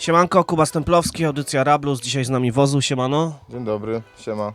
Siemanko, Kuba Stemplowski, audycja Rablus, dzisiaj z nami Wozu, siemano. Dzień dobry, siema.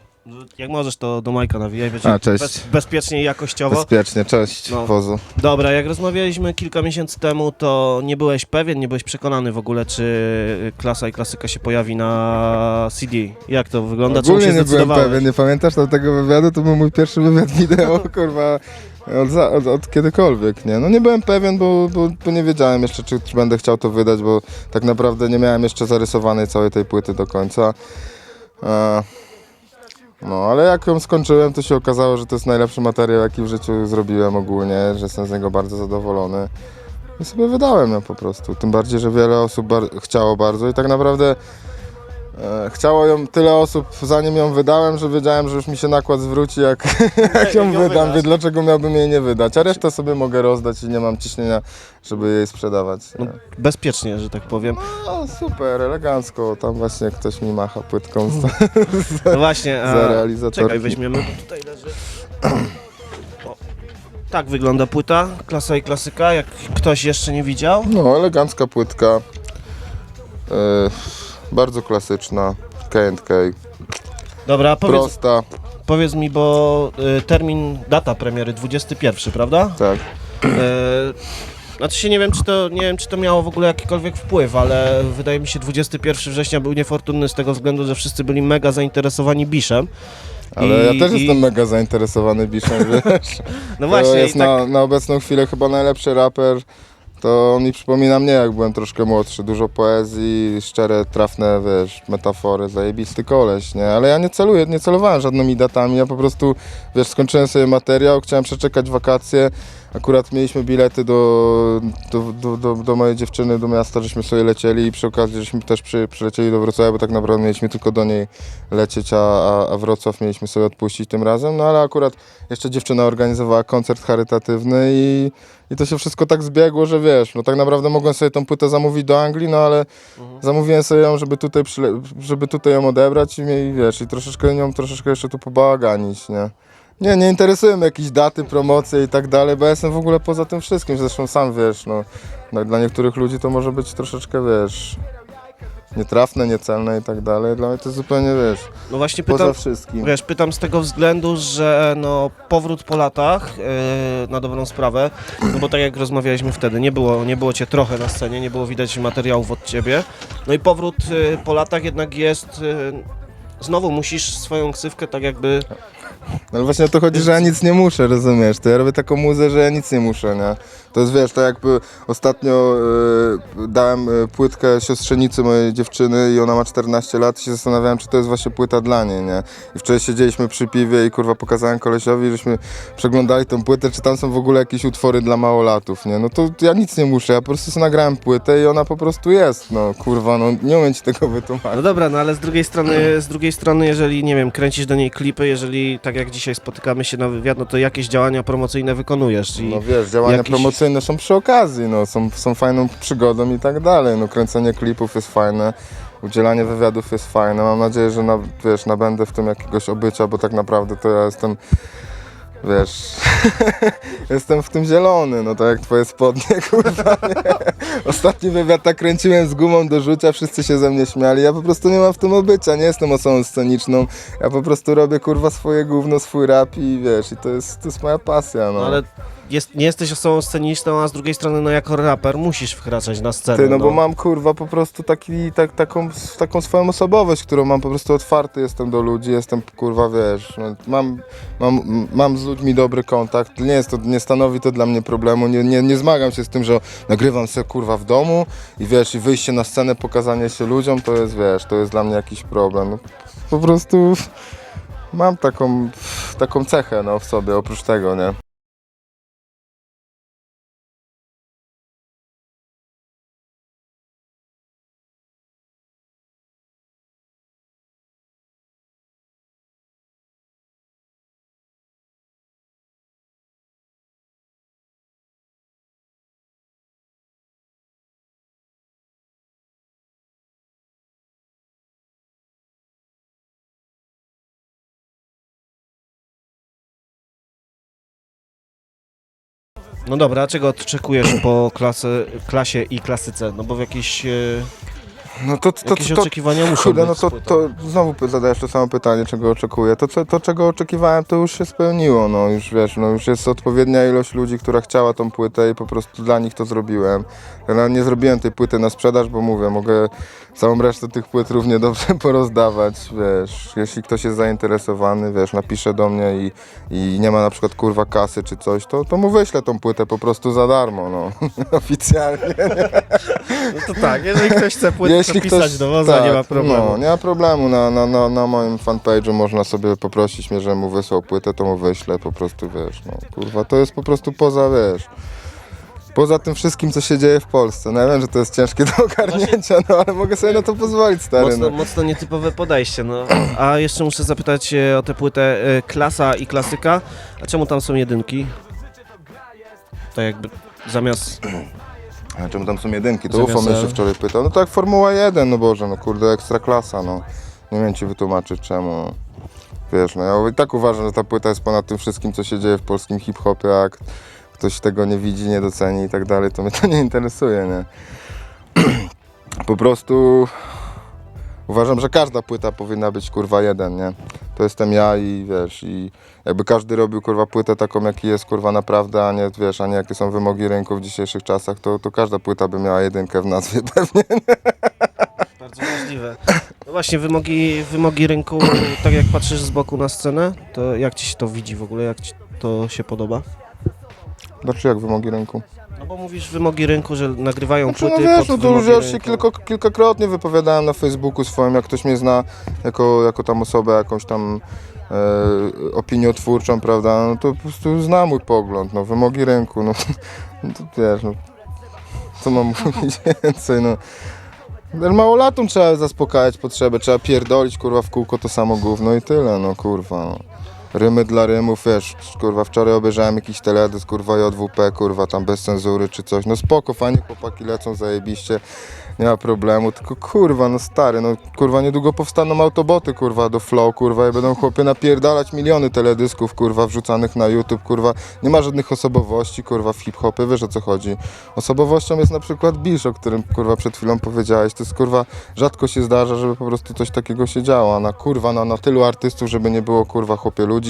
Jak możesz to do Majka nawijaj, będzie A, cześć. Bez, bezpiecznie i jakościowo. Bezpiecznie, cześć, No. wozu. Dobra, jak rozmawialiśmy kilka miesięcy temu, to nie byłeś pewien, nie byłeś przekonany w ogóle, czy klasa i klasyka się pojawi na CD. Jak to wygląda? Czemu Ogólnie się nie byłem pewien, nie pamiętasz tam tego wywiadu? To był mój pierwszy wywiad wideo, kurwa, od, od, od kiedykolwiek, nie? No nie byłem pewien, bo, bo, bo nie wiedziałem jeszcze, czy, czy będę chciał to wydać, bo tak naprawdę nie miałem jeszcze zarysowanej całej tej płyty do końca. E, no, ale jak ją skończyłem, to się okazało, że to jest najlepszy materiał, jaki w życiu zrobiłem ogólnie, że jestem z niego bardzo zadowolony. I sobie wydałem ją po prostu. Tym bardziej, że wiele osób bar- chciało bardzo i tak naprawdę chciało ją tyle osób, zanim ją wydałem, że wiedziałem, że już mi się nakład zwróci, jak, jak ją wydam, więc dlaczego miałbym jej nie wydać? A resztę sobie mogę rozdać i nie mam ciśnienia, żeby jej sprzedawać. No, nie? bezpiecznie, że tak powiem. No super, elegancko. Tam właśnie ktoś mi macha płytką No właśnie, a... za. Czekaj, weźmiemy, bo tutaj leży. Tak wygląda płyta, klasa i klasyka, jak ktoś jeszcze nie widział. No, elegancka płytka. E, bardzo klasyczna. K&K. Dobra, powiedz, Prosta, powiedz mi, bo y, termin, data premiery 21, prawda? tak. E, znaczy się nie wiem, czy to nie wiem, czy to miało w ogóle jakikolwiek wpływ, ale wydaje mi się 21 września był niefortunny z tego względu, że wszyscy byli mega zainteresowani Biszem. Ale I- ja też i- jestem mega zainteresowany Biszem, wiesz? No to właśnie, jest i tak, na, na obecną chwilę chyba najlepszy raper. To mi przypomina mnie, jak byłem troszkę młodszy. Dużo poezji, szczere, trafne, wiesz, metafory, zajebisty koleś, nie? Ale ja nie celuję, nie celowałem żadnymi datami, ja po prostu, wiesz, skończyłem sobie materiał, chciałem przeczekać wakacje. Akurat mieliśmy bilety do, do, do, do, do mojej dziewczyny, do miasta, żeśmy sobie lecieli i przy okazji, żeśmy też przy, przylecieli do Wrocławia, bo tak naprawdę mieliśmy tylko do niej lecieć, a, a, Wrocław mieliśmy sobie odpuścić tym razem, no ale akurat jeszcze dziewczyna organizowała koncert charytatywny i, i to się wszystko tak zbiegło, że wiesz, no tak naprawdę mogłem sobie tą płytę zamówić do Anglii, no ale zamówiłem sobie ją, żeby tutaj, żeby tutaj ją odebrać i, i wiesz, i troszeczkę nią troszeczkę jeszcze tu pobałaganić, nie? Nie, nie interesują mnie jakieś daty, promocje i tak dalej, bo ja jestem w ogóle poza tym wszystkim, zresztą sam wiesz, no, dla niektórych ludzi to może być troszeczkę, wiesz, nietrafne, niecelne i tak dalej, dla mnie to zupełnie, wiesz, no właśnie poza pytam, wszystkim. wiesz, pytam z tego względu, że no powrót po latach, e, na dobrą sprawę, no bo tak jak rozmawialiśmy wtedy, nie było, nie było cię trochę na scenie, nie było widać materiałów od ciebie, no i powrót e, po latach jednak jest, e, znowu musisz swoją ksywkę tak jakby No ale właśnie o to chodzi, że ja nic nie muszę, rozumiesz? To ja robię taką muzę, że ja nic nie muszę, nie? To jest, wiesz, tak jakby ostatnio e, dałem e, płytkę siostrzenicy mojej dziewczyny i ona ma 14 lat i się zastanawiałem, czy to jest właśnie płyta dla niej, nie? I wczoraj siedzieliśmy przy piwie i kurwa pokazałem kolesiowi, żeśmy przeglądali tą płytę, czy tam są w ogóle jakieś utwory dla małolatów, nie? No to ja nic nie muszę, ja po prostu sobie nagrałem płytę i ona po prostu jest, no kurwa, no nie umiem ci tego wytłumaczyć. No dobra, no ale z drugiej strony, z drugiej strony, jeżeli, nie wiem, kręcisz do niej klipy, jeżeli tak jak dzisiaj spotykamy się na wywiad, no to jakieś działania promocyjne wykonujesz No wiesz, działania jakiś- promocyjne są przy okazji, no, są, są fajną przygodą i tak dalej. No, kręcenie klipów jest fajne, udzielanie wywiadów jest fajne. Mam nadzieję, że na, wiesz, nabędę w tym jakiegoś obycia, bo tak naprawdę to ja jestem, wiesz, jestem w tym zielony, no tak jak twoje spodnie, kurwa, nie? Ostatni wywiad tak kręciłem z gumą do rzucia, wszyscy się ze mnie śmiali. Ja po prostu nie mam w tym obycia, nie jestem osobą sceniczną. Ja po prostu robię, kurwa, swoje gówno, swój rap i wiesz, i to jest, to jest moja pasja, No ale jest, nie jesteś osobą sceniczną, a z drugiej strony, no jako raper musisz wkraczać na scenę. Ty, no bo mam kurwa po prostu taki, tak, taką, taką swoją osobowość, którą mam po prostu otwarty jestem do ludzi, jestem kurwa wiesz, no, mam, mam, mam z ludźmi dobry kontakt, nie jest to, nie stanowi to dla mnie problemu, nie, nie, nie zmagam się z tym, że nagrywam sobie kurwa w domu i wiesz, i wyjście na scenę, pokazanie się ludziom, to jest wiesz, to jest dla mnie jakiś problem. No, po prostu mam taką, taką cechę no, w sobie, oprócz tego, nie? No dobra, a czego oczekujesz po klasy, klasie i klasyce? No bo w jakiś... e, No to, to, Jakieś to, to, oczekiwania muszą być no z to, płytą. to znowu zadajesz to samo pytanie, czego oczekuję. To, co, to, czego oczekiwałem, to już się spełniło. No już wiesz, no już jest odpowiednia ilość ludzi, która chciała tą płytę i po prostu dla nich to zrobiłem. Ja nie zrobiłem tej płyty na sprzedaż, bo mówię, mogę całą resztę tych płyt równie dobrze porozdawać, wiesz. Jeśli ktoś jest zainteresowany, wiesz, napisze do mnie i, i nie ma na przykład kurwa kasy czy coś, to, to mu wyślę tą płytę po prostu za darmo, no. Oficjalnie. No to tak, jeżeli ktoś chce płytę Jeśli pisać ktoś- do woza, nie ma problemu. No, nie ma problemu. Na, na, na, na moim fanpage'u można sobie poprosić mnie, że mu wysłał płytę, to mu wyślę po prostu, wiesz, no kurwa, to jest po prostu poza, wiesz, poza tym wszystkim, co się dzieje w Polsce. No ja wiem, że to jest ciężkie do ogarnięcia, no ale mogę sobie na to pozwolić, stary, Mocno, no. mocno nietypowe podejście, no. A jeszcze muszę zapytać e, o tę płytę e, klasa i klasyka. A czemu tam są jedynki? Tak jakby zamiast... A czemu tam są jedynki? To Zamiast UFO mnie L. wczoraj pytał. No tak, Formuła 1, no Boże, no kurde, ekstra klasa, no. Nie wiem ci wytłumaczyć czemu. Wiesz, no ja i tak uważam, że ta płyta jest ponad tym wszystkim, co się dzieje w polskim hip-hopie, a jak ktoś tego nie widzi, nie doceni i tak dalej, to mnie to nie interesuje, nie. Po prostu uważam, że każda płyta powinna być kurwa jeden, nie? To jestem ja i wiesz, i jakby każdy robił kurwa płytę taką, jaki jest kurwa naprawdę, a nie wiesz, a nie jakie są wymogi rynku w dzisiejszych czasach, to, to każda płyta by miała jedynkę w nazwie pewnie. Bardzo możliwe. No właśnie, wymogi, wymogi rynku, tak jak patrzysz z boku na scenę, to jak ci się to widzi w ogóle, jak ci to się podoba? Znaczy jak wymogi rynku? No bo mówisz wymogi rynku, że nagrywają Znaczy, no płyty wiesz, pod no to wymogi już ja się rynku. kilkakrotnie wypowiadałem na Facebooku swoim, jak ktoś mnie zna jako, jako tam osobę jakąś tam e, opiniotwórczą, prawda, no to po prostu zna mój pogląd, no wymogi rynku, no, no to wiesz, no co mam mówić więcej, no. Wiesz, Małolatom trzeba zaspokajać potrzeby, trzeba pierdolić kurwa w kółko to samo gówno i tyle, no kurwa. No. Rymy dla rymów, wiesz, kurwa, wczoraj obejrzałem jakiś teledysk, kurwa, JWP, kurwa, tam bez cenzury czy coś, no spoko, fajnie chłopaki lecą zajebiście, nie ma problemu, tylko kurwa, no stary, no kurwa, niedługo powstaną autoboty, kurwa, do flow, kurwa, i będą chłopie napierdalać miliony teledysków, kurwa, wrzucanych na YouTube, kurwa, nie ma żadnych osobowości, kurwa, w hip-hopie, wiesz o co chodzi. Osobowością jest na przykład Bisz, o którym, kurwa, przed chwilą powiedziałeś, to jest, kurwa, rzadko się zdarza, żeby po prostu coś takiego się działo, a na, kurwa, na, na tylu artystów, żeby nie było, kurwa, chłopie ludzi,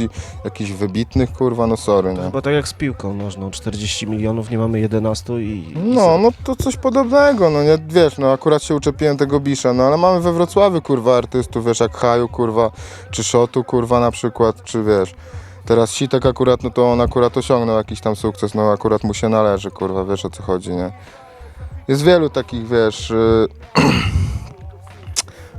jakichś wybitnych, kurwa, no sorry, nie. Chyba tak jak z piłką nożną, 40 milionów, nie mamy 11 i... i No, no to coś podobnego, no nie, wiesz, no akurat się uczepiłem tego Bisza, no ale mamy we Wrocławiu, kurwa, artystów, wiesz, jak Haju, kurwa, czy Szotu, kurwa, na przykład, czy wiesz, teraz Sitek akurat, no to on akurat osiągnął jakiś tam sukces, no akurat mu się należy, kurwa, wiesz o co chodzi, nie. Jest wielu takich, wiesz, y,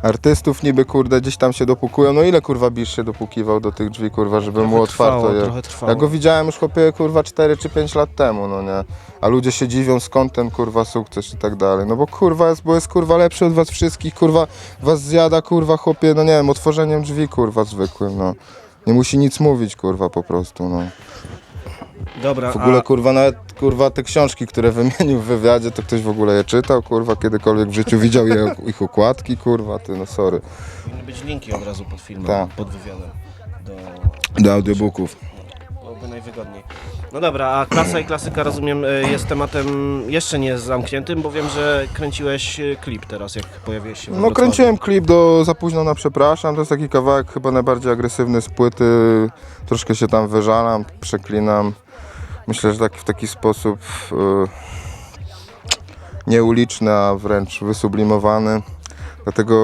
artystów niby, kurde, gdzieś tam się dopukują, no ile, kurwa, Bisz się dopukiwał do tych drzwi, kurwa, żeby mu Trochę otwarto trwało, je... trochę trwało. Ja go widziałem już chłopie kurwa 4 czy 5 lat temu, no nie. A ludzie się dziwią skąd ten kurwa sukces i tak dalej. No bo kurwa jest, bo jest kurwa lepszy od was wszystkich, kurwa was zjada kurwa chłopie, no nie wiem, otworzeniem drzwi kurwa zwykłym, no. Nie musi nic mówić kurwa po prostu, no. Dobra, W ogóle a kurwa nawet kurwa te książki, które wymienił w wywiadzie, to ktoś w ogóle je czytał, kurwa, kiedykolwiek w życiu widział je, ich układki, kurwa, ty no sorry. powinny być linki od razu pod filmem, Tak. pod wywiadem. Do... Do audiobooków. Byłoby najwygodniej. No dobra, a klasa i klasyka rozumiem y, jest tematem jeszcze nie zamkniętym, bo wiem, że kręciłeś y, klip teraz, jak pojawiłeś się w No Wrocławiu. kręciłem klip do Za późno na Przepraszam, to jest taki kawałek chyba najbardziej agresywny z płyty, troszkę się tam wyżalam, przeklinam. Myślę, że taki, w taki sposób e, nieuliczny, a wręcz wysublimowany. Dlatego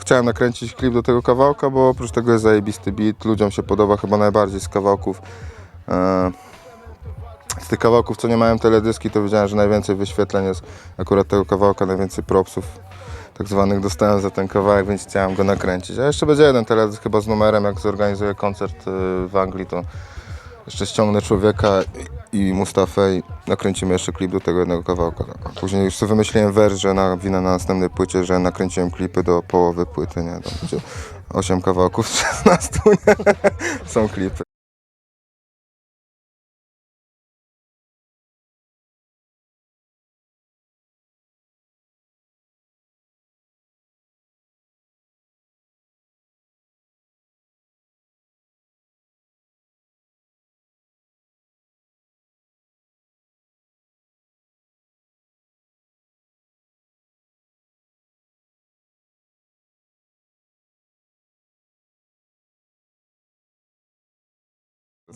chciałem nakręcić klip do tego kawałka, bo oprócz tego jest zajebisty beat, ludziom się podoba chyba najbardziej z kawałków. E, z tych kawałków, co nie mają teledyski, to wiedziałem, że najwięcej wyświetleń jest akurat tego kawałka, najwięcej propsów tak zwanych dostałem za ten kawałek, więc chciałem go nakręcić. A jeszcze będzie jeden teledysk chyba z numerem, jak zorganizuję koncert y, w Anglii, to jeszcze ściągnę człowieka i Mustafę i nakręcimy jeszcze klip do tego jednego kawałka. Później już sobie wymyśliłem wers, że na na następnej płycie, że nakręciłem klipy do połowy płyty, nie? Tam będzie 8 kawałków z 16, nie? Są klipy.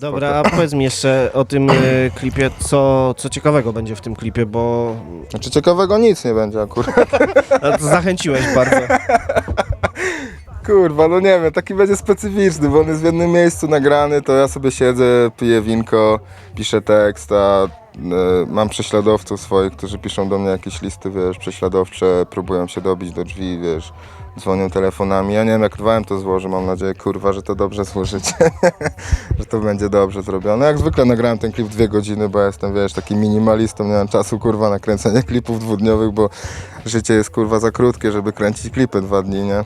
Dobra, a powiedz mi jeszcze o tym e, klipie, co, co ciekawego będzie w tym klipie, bo Znaczy ciekawego nic nie będzie akurat. a, to zachęciłeś bardzo. Kurwa, no nie wiem, taki będzie specyficzny, bo on jest w jednym miejscu nagrany, to ja sobie siedzę, piję winko, piszę tekst, a e, mam prześladowców swoich, którzy piszą do mnie jakieś listy, wiesz, prześladowcze, próbują się dobić do drzwi, wiesz, dzwonią telefonami. Ja nie wiem, jak rwałem to złożę, mam nadzieję, kurwa, że to dobrze złożycie, że to będzie dobrze zrobione. Jak zwykle nagrałem ten klip dwie godziny, bo ja jestem, wiesz, takim minimalistą, nie mam czasu, kurwa, na kręcenie klipów dwudniowych, bo życie jest, kurwa, za krótkie, żeby kręcić klipy dwa dni, nie?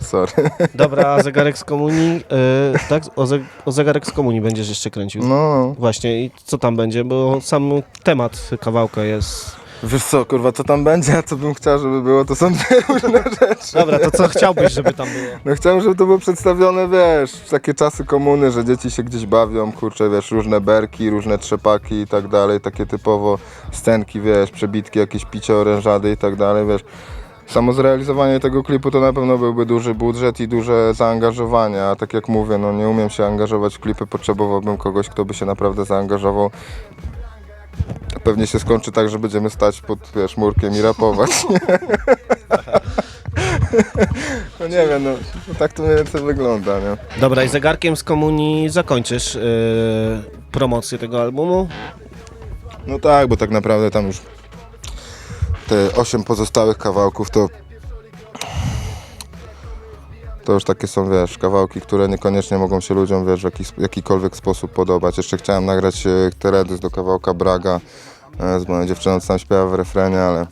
Sorry. Dobra, a zegarek z komunii, e, tak? O, ze, o zegarek z komunii będziesz jeszcze kręcił. No, Właśnie, i co tam będzie? Bo sam temat kawałka jest. Wiesz co, kurwa, co tam będzie, a co bym chciał, żeby było, to są dwie różne rzeczy. Dobra, to co chciałbyś, żeby tam było? No chciałem, żeby to było przedstawione, wiesz, w takie czasy komuny, że dzieci się gdzieś bawią, kurczę, wiesz, różne berki, różne trzepaki i tak dalej, takie typowo scenki, wiesz, przebitki, jakieś picie orężady i tak dalej, wiesz. Samo zrealizowanie tego klipu to na pewno byłby duży budżet i duże zaangażowanie, a tak jak mówię, no nie umiem się angażować w klipy, potrzebowałbym kogoś, kto by się naprawdę zaangażował. Pewnie się skończy tak, że będziemy stać pod, wiesz, murkiem i rapować. No nie wiem, no tak to mniej więcej wygląda, nie? Dobra, i zegarkiem z komunii zakończysz e, promocję tego albumu. No tak, bo tak naprawdę tam już te 8 pozostałych kawałków to to już takie są, wiesz, kawałki, które niekoniecznie mogą się ludziom, wiesz, w jakikolwiek sposób podobać. Jeszcze chciałem nagrać e, teledysk do kawałka Braga e, z moją dziewczyną, co tam śpiewa w refrenie, ale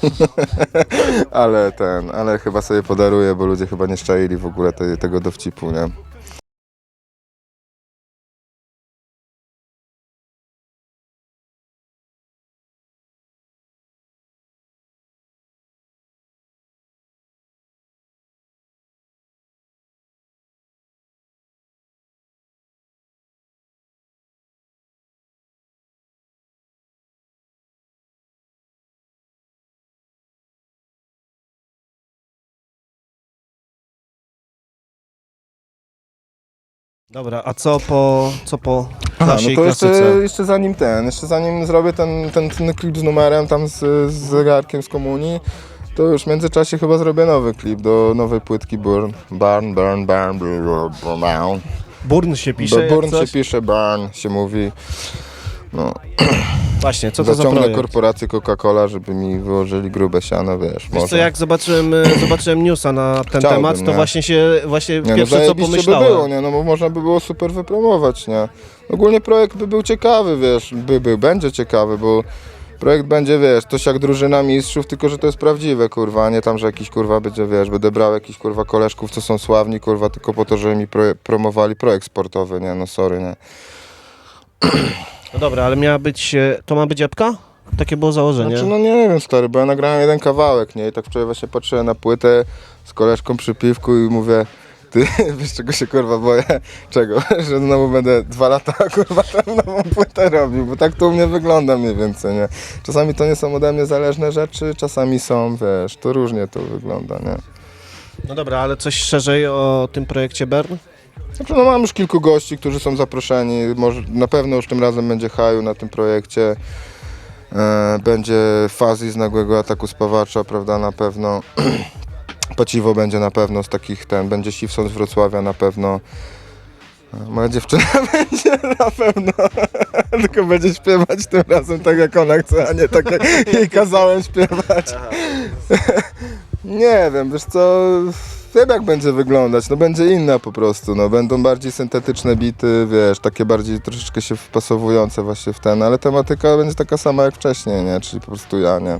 ale ten, ale chyba sobie podaruję, bo ludzie chyba nie szczaili w ogóle te, tego dowcipu, nie? Dobra, a co po, co po Aha, no to jeszcze, klasyce? jeszcze zanim ten, jeszcze zanim zrobię ten, ten, ten klip z numerem tam z, z zegarkiem z komunii, to już w międzyczasie chyba zrobię nowy klip do nowej płytki Burn. Burn, burn, burn, burn, burn, burn. Burn się pisze, jak Burn coś? się pisze, burn się mówi. No, Właśnie, co to za zaciągnę projekt? korporację Coca-Cola, żeby mi wyłożyli grube siano, wiesz, Wiesz może. co, jak zobaczyłem, e, zobaczyłem newsa na ten Chciałbym, temat, to nie? właśnie się, właśnie Nie, no pierwsze co zajebiście by pomyślałem. było, nie? No bo można by było super wypromować, nie? Ogólnie projekt by był ciekawy, wiesz, by był, będzie ciekawy, bo projekt będzie, wiesz, coś jak drużyna mistrzów, tylko że to jest prawdziwe, kurwa, a nie tam, że jakiś, kurwa, będzie, wiesz, będę brał jakiś, kurwa, koleżków, co są sławni, kurwa, tylko po to, żeby mi pro, promowali projekt sportowy, nie? No sorry, nie? No dobra, ale miała być, e, to ma być epka? Takie było założenie. Znaczy, no nie wiem, stary, bo ja nagrałem jeden kawałek, nie? I tak wczoraj właśnie patrzyłem na płytę z koleżką przy piwku i mówię, ty, wiesz czego się kurwa boję? Czego? Że znowu będę dwa lata kurwa tam nową płytę robił, bo tak to u mnie wygląda mniej więcej, nie? Czasami to nie są ode mnie zależne rzeczy, czasami są, wiesz, to różnie to wygląda, nie? No dobra, ale coś szerzej o tym projekcie Bern? Znaczy, no mam już kilku gości, którzy są zaproszeni. Może, na pewno już tym razem będzie Haju na tym projekcie. E, będzie Fazi z nagłego ataku spawacza, prawda, na pewno. Paciwo będzie na pewno z takich ten, będzie Siwson z Wrocławia na pewno. E, Moja dziewczyna będzie na pewno, tylko będzie śpiewać tym razem tak jak ona chce, a nie tak jak jej kazałem śpiewać. Nie wiem, wiesz co, jak będzie wyglądać, no będzie inna po prostu, no. Będą bardziej syntetyczne bity, wiesz, takie bardziej troszeczkę się wpasowujące właśnie w ten, ale tematyka będzie taka sama jak wcześniej, nie, czyli po prostu ja, nie.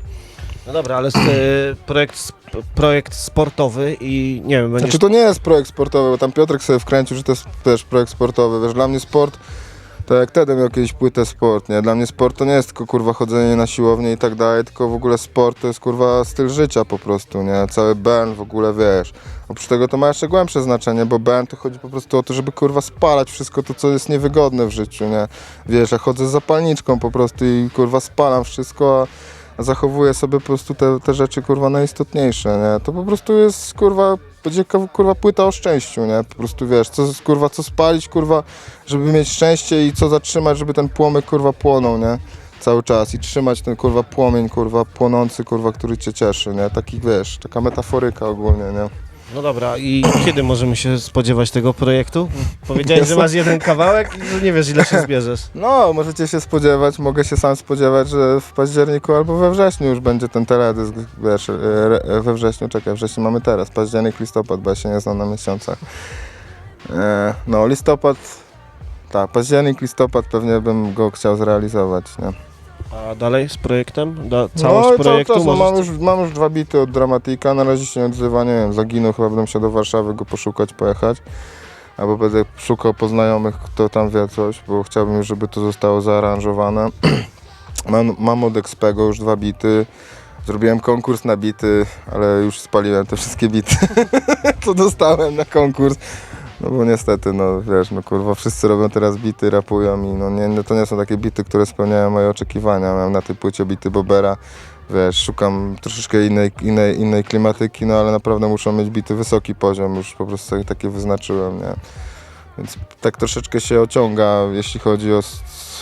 No dobra, ale e, projekt, projekt sportowy i nie wiem, będziesz... Znaczy to nie jest projekt sportowy, bo tam Piotrek sobie wkręcił, że to jest też projekt sportowy, wiesz, dla mnie sport, to jak wtedy miał kiedyś płytę sport, nie, dla mnie sport to nie jest tylko kurwa chodzenie na siłownię i tak dalej, tylko w ogóle sport to jest kurwa styl życia po prostu, nie, cały burn w ogóle, wiesz, oprócz tego to ma jeszcze głębsze znaczenie, bo burn to chodzi po prostu o to, żeby kurwa spalać wszystko to, co jest niewygodne w życiu, nie, wiesz, ja chodzę z zapalniczką po prostu i kurwa spalam wszystko, a zachowuję sobie po prostu te, te rzeczy kurwa najistotniejsze, nie? To po prostu jest kurwa będzie kurwa płyta o szczęściu, nie? Po prostu wiesz, co, kurwa, co spalić, kurwa, żeby mieć szczęście i co zatrzymać, żeby ten płomyk, kurwa, płonął, nie? Cały czas i trzymać ten, kurwa, płomień, kurwa, płonący, kurwa, który cię cieszy, nie? Taki, wiesz, taka metaforyka ogólnie, nie? No dobra, i kiedy możemy się spodziewać tego projektu? Powiedziałeś, że masz jeden kawałek i że nie wiesz ile się zbierzesz. No, możecie się spodziewać, mogę się sam spodziewać, że w październiku albo we wrześniu już będzie ten teledysk, wiesz, e, re- we wrześniu, czekaj, wrześniu mamy teraz, październik, listopad, bo ja się nie znam na miesiącach. E, no, listopad, tak, październik, listopad pewnie bym go chciał zrealizować, nie? A dalej z projektem? Da, całość no, i cały projektu? czas, no, mam, już, mam już dwa bity od Dramatika, na razie się nie odzywa, nie wiem, zaginął, chyba będę musiał do Warszawy go poszukać, pojechać. Albo będę szukał poznajomych, kto tam wie coś, bo chciałbym już, żeby to zostało zaaranżowane. mam, mam od Expego już dwa bity. Zrobiłem konkurs na bity, ale już spaliłem te wszystkie bity, co dostałem na konkurs. No bo niestety, no wiesz, no kurwa, wszyscy robią teraz bity, rapują i no nie, no, to nie są takie bity, które spełniają moje oczekiwania. Miałem na tej płycie bity Bobera, wiesz, szukam troszeczkę innej, innej, innej klimatyki, no ale naprawdę muszą mieć bity wysoki poziom, już po prostu takie wyznaczyłem, nie. Więc tak troszeczkę się ociąga, jeśli chodzi o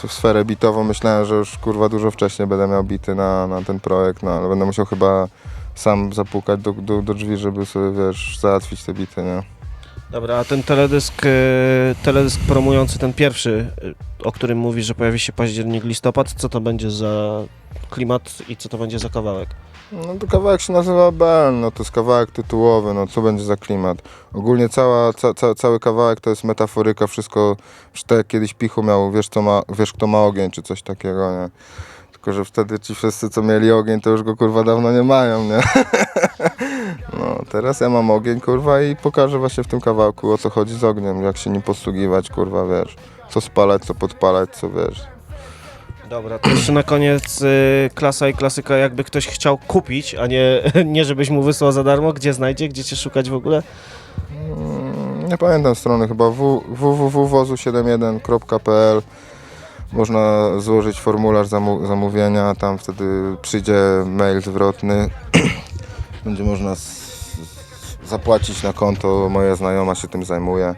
sferę bitową. Myślałem, że już kurwa dużo wcześniej będę miał bity na, na ten projekt, no ale będę musiał chyba sam zapukać do, do, do drzwi, żeby sobie, wiesz, załatwić te bity, nie. Dobra, a ten teledysk, e, teledysk promujący ten pierwszy, e, o którym mówisz, że pojawi się październik, listopad, co to będzie za klimat i co to będzie za kawałek? No to kawałek się nazywa Ben, no to jest kawałek tytułowy, no co będzie za klimat. Ogólnie cała, ca, ca, cały kawałek to jest metaforyka, wszystko, tak jak kiedyś Pichu miał, wiesz, co ma, wiesz kto ma ogień, czy coś takiego, nie. Tylko, że wtedy ci wszyscy, co mieli ogień, to już go kurwa dawno nie mają, nie. No, teraz ja mam ogień, kurwa, i pokażę właśnie w tym kawałku, o co chodzi z ogniem, jak się nim posługiwać, kurwa, wiesz. Co spalać, co podpalać, co wiesz. Dobra, to jeszcze na koniec e, klasa i klasyka, jakby ktoś chciał kupić, a nie, nie żebyś mu wysłał za darmo, gdzie znajdzie, gdzie cię szukać w ogóle? Mm, Nie pamiętam strony, chyba www.wozu71.pl Można złożyć formularz zamu- zamówienia, tam wtedy przyjdzie mail zwrotny. Będzie można zapłacić na konto, moja znajoma się tym zajmuje.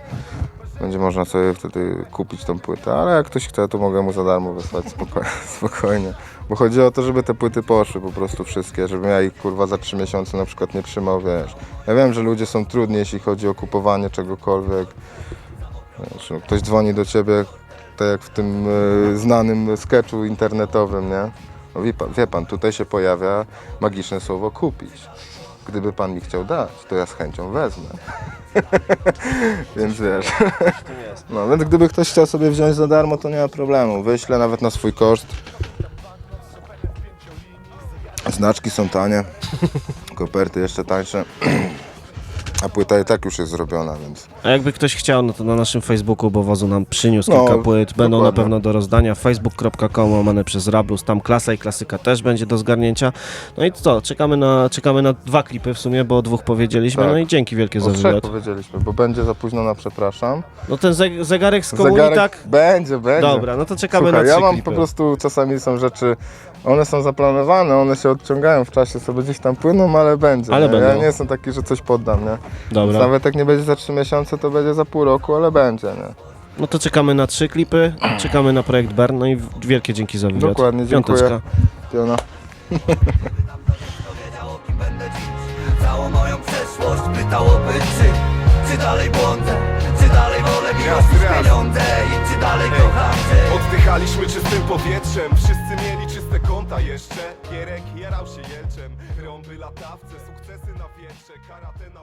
Będzie można sobie wtedy kupić tą płytę, ale jak ktoś chce, to mogę mu za darmo wysłać spoko- spokojnie. Bo chodzi o to, żeby te płyty poszły po prostu wszystkie, żebym ja ich kurwa za trzy miesiące na przykład nie trzymał, wiesz. Ja wiem, że ludzie są trudni, jeśli chodzi o kupowanie czegokolwiek. No, ktoś dzwoni do ciebie, tak jak w tym e, znanym sketchu internetowym, nie? No, wie, pan, wie pan, tutaj się pojawia magiczne słowo kupić. Gdyby pan mi chciał dać, to ja z chęcią wezmę. Więc wiesz. No, więc gdyby ktoś chciał sobie wziąć za darmo, to nie ma problemu. Wyślę nawet na swój koszt. Znaczki są tanie, koperty jeszcze tańsze. A płyta i tak już jest zrobiona, więc A jakby ktoś chciał, no to na naszym Facebooku, bo wozu nam przyniósł No, kilka płyt, będą na dokładnie. pewno do rozdania, facebook.com łamane przez Rablus, tam klasa i klasyka też będzie do zgarnięcia. No i co, czekamy na, czekamy na dwa klipy w sumie, bo o dwóch powiedzieliśmy, Tak. no i dzięki wielkie za o trzech wywiad. powiedzieliśmy, bo będzie za późno na przepraszam. No ten zeg- zegarek z komunii tak... Będzie, będzie. Dobra, no to czekamy Słuchaj, na trzy ja mam klipy. po prostu, czasami są rzeczy, one są zaplanowane, one się odciągają w czasie, sobie gdzieś tam płyną, ale będzie. Ale nie? będą. Ja nie jestem taki, że coś poddam, nie? Dobra, Nawet jak nie będzie za trzy miesiące, to będzie za pół roku, ale będzie, nie? no to czekamy na trzy klipy, czekamy na projekt Bern, no i wielkie dzięki za wywiad. Dokładnie, dziękuję. Piąteczka. Piona. Całą moją przeszłość pytałoby czy Czy dalej błądzę, czy dalej wolę miłość niż pieniądze I czy dalej kocham cię Oddychaliśmy czystym powietrzem Wszyscy mieli konta jeszcze Gierek jarał się jelczem Rąby latawce, sukcesy na wietrze Karate na